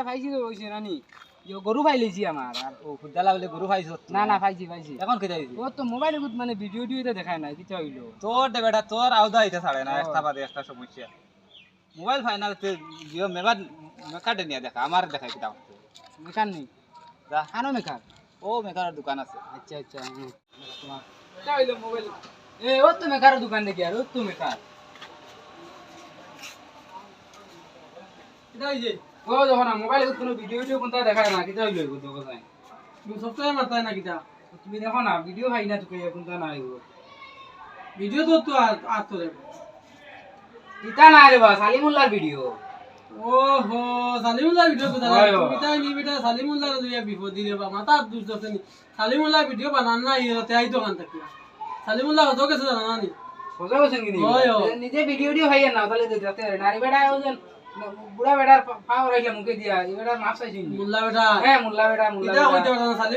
পাইছি তো কইছি যে গরু পাই লইছি আমার আর ও খুদ্দালা বলে গরু খাইছ না? না পাইছি পাইছি এখন খেতে ও তো মোবাইলে মানে ভিডিও টিডিওতে দেখায় না কিটা হইল? তোর দে বেটা তোর আউদা হইতে ছাড়ে না একটা বাদে একটা সমস্যা। মোবাইল ফাইনাল তে জিও মেবার মেকাটে নিয়ে দেখা আমার দেখাই করতে মেকার নেই যা। আনো মেকার ও মেকারের দোকান আছে। আচ্ছা আচ্ছা। তোমার মোবাইল এ ও তো মেকারের দোকান দেখি আর ও তো মেকার ও যখন মোবাইলে কোনো ভিডিও কোনটা দেখায় না হইল না তুমি দেখো না ভিডিও পাই না তোকে কোনটা না হইব ভিডিও তো তো আর আর তো রে না রে বা সালিমুল্লাহর ভিডিও ও সালিমুল্লাহ ভিডিও কথা। তুমি তাই নি বেটা সালিমুল্লাহ লইয়া বিপদ দিলে বা মাথা দুষ দছে নি। সালিমুল্লাহ ভিডিও বানান না ইরতে আইতো কান তাকিয়া সালিমুল্লাহ হতো জানা নি। নিজে ভিডিও টিডিও পাই না তাহলে যাতে নারী বেটা ও যেন। বুড়া বেটার পাও মুখে দিয়া এই বেটার মাপ চাইছি মুল্লা বেটা। হ্যাঁ মুল্লা বেটা মুল্লা কইতে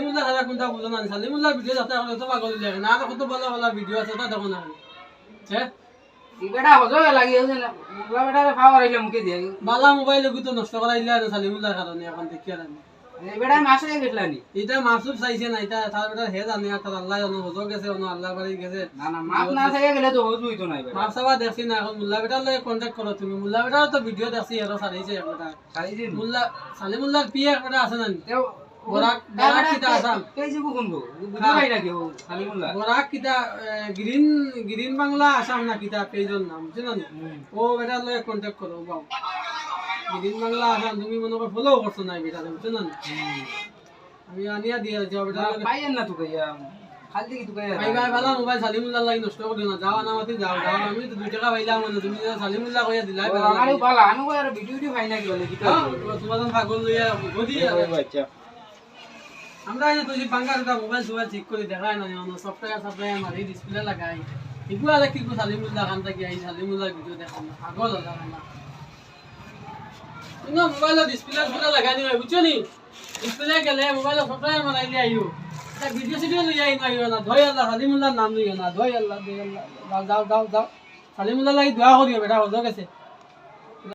না খালা কোনটা বুঝো না সালিমুল্লাহ ভিডিও যাতে হলে তো পাগল লাগে না তো কত বলা বলা ভিডিও আছে তা দেখো না। ছে? এই বেটা হজো লাগি আছে যেন মুল্লা বেটার পাও রাখলে মুখে দিয়া। বালা মোবাইল গুতো নষ্ট করা ইলা সালিমুল্লাহ কারণে এখন দেখিয়া এই বেটা মাছ রেখে গেছলা নি? এটা মাসুব চাইছে না এটা তার বেটা হে জানে তার আল্লাহ জানো হজো গেছে অন্য আল্লাহ বাড়ি গেছে। না না মাছ না থাকে গেলে তো হজু হইতো না মাপ চাবা দেখছি না এখন মুল্লা বেটার লগে কন্ট্যাক্ট করো তুমি। মুল্লা বেটার তো ভিডিও দেখছি এর সারিছে এক বেটা। সাইজি মুল্লা সালিমুল্লাহর পিয়ে এক আছে না তেও বরাক বরাক কিটা আসাম কেজি কো কোনবো বুঝা পাই না কেউ সালিমুল্লাহ বরাক কিটা গ্রিন গ্রিন বাংলা আসাম না কিটা পেজর নাম বুঝছ না ও বেটার লগে কন্ট্যাক্ট করো বাও। গ্রিন বাংলা আসাম তুমি মনে করো ফলো করছ না বেটা বুঝছ না? আমি আনিয়া দিয়ে যাও বেটা। পাইয়েন না তোকে খালি কি তোকে? ভাই ভাই ভালো মোবাইল সালিমুল্লাহ লাগি নষ্ট করে না যাও না মাতি যাও যাও আমি তো দুই টাকা পাইলাম মানে তুমি সালিমুল্লাহ কইয়া দিলাই ভালো আমি কই আর ভিডিও টিডিও পাই না কি বলে কিটা তোমার পাগল লইয়া গদি আচ্ছা। আমরা এই তুই বাঙ্গা একটা মোবাইল সোবাইল ঠিক করে দেখাই না অন্য সফটওয়্যার সফটওয়্যার মারি ডিসপ্লে লাগাই। এগুলো কি সালিমুল্লাহ খান থেকে আই সালিমুল্লাহ ভিডিও দেখাম না পাগল হল না কিন্তু মোবাইলের ডিসপ্লে পুরো লাগাই নিবে বুঝছ নি? ডিসপ্লে গেলে মোবাইলের সফটওয়্যার বনাই লৈ আইও এটা ভিডিও সিডিও লই আই না ধয় আল্লাহ সালিমুল্লাহ নাম লৈ না ধয় আল্লাহ যাওঁ যাওঁ, যাও। যাও লাগি দোয়া করিও বেটা হজো গেছে